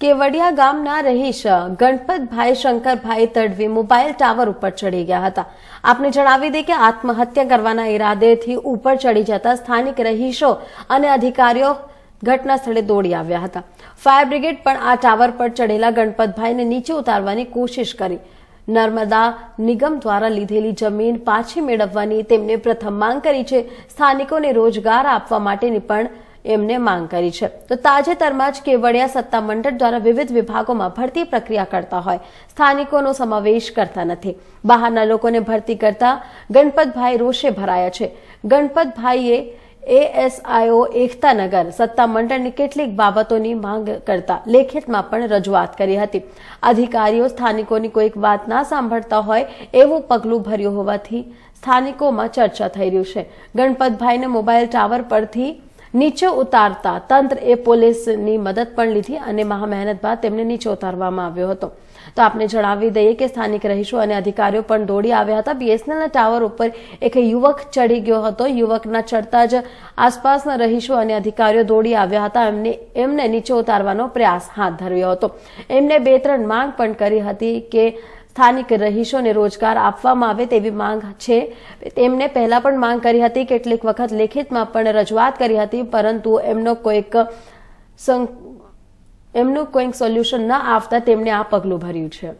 કેવડિયા ગામના રહીશ Ganpatbhai Shankarbhai Tadvi mobile tower ઉપર ચડી ગયા હતા. આપને જણાવી દે કે આત્મહત્યા કરવાના ઈરાદેથી ઉપર ચડી જતા સ્થાનિક રહીશો અને અધિકારીઓ ઘટના સ્થળે દોડી આવ્યા હતા. ફાયર બ્રિગેડ પણ આ ટાવર પર ચડેલા ગણપતભાઈને નીચે ઉતારવાની કોશિશ કરી. નર્મદા નિગમ દ્વારા લીધેલી જમીન પાછી મેળવવાની તેમને પ્રથમ માંગ કરી છે. સ્થાનિકોને રોજગાર આપવા માટેની પણ એમને માંગ કરી છે. તો તાજેતરમાં જ કેવડિયા સત્તા મંડળ દ્વારા વિવિધ વિભાગોમાં ભરતી પ્રક્રિયા કરતા હોય. સ્થાનિકોનો સમાવેશ કરતા નથી. બહારના લોકોને ભરતી કરતા ગણપતભાઈ રોષે ભરાયા છે. ગણપતભાઈએ એએસઆઈઓ એકતાનગર સત્તા મંડળની કેટલીક બાબતોની માંગ કરતા લેખિતમાં પણ રજૂઆત કરી હતી. અધિકારીઓ સ્થાનિકોની કોઈક વાત ના સાંભળતા હોય એવું પગલું ભર્યું હોવાથી સ્થાનિકોમાં ચર્ચા થઈ રહ્યું છે. ગણપતભાઈને મોબાઈલ ટાવર પરથી નીચે ઉતારતા તંત્ર એ પોલીસની મદદ પણ લીધી અને મહામહેનત બાદ તેમને નીચે ઉતારવામાં આવ્યો હતો. તો આપને જણાવી દઈએ કે સ્થાનિક રહીશો અને અધિકારીઓ પણ દોડી આવ્યા હતા. બીએસએનએલના ટાવર ઉપર એક યુવક ચડી ગયો હતો. યુવકના ચડતા જ આસપાસના રહીશો અને અધિકારીઓ દોડી આવ્યા હતા. એમને એમને નીચે ઉતારવાનો પ્રયાસ હાથ ધર્યો હતો. એમને બે ત્રણ માંગ પણ કરી હતી કે સ્થાનિક રહીશોને રોજગાર આપવામાં આવે તેવી માંગ છે. તેમણે પહેલા પણ માંગ કરી હતી, કેટલીક વખત લેખિતમાં પણ રજૂઆત કરી હતી, પરંતુ એમનો કોઈક એમનું કોઈક સોલ્યુશન ન આવતા તેમણે આ પગલું ભર્યું છે.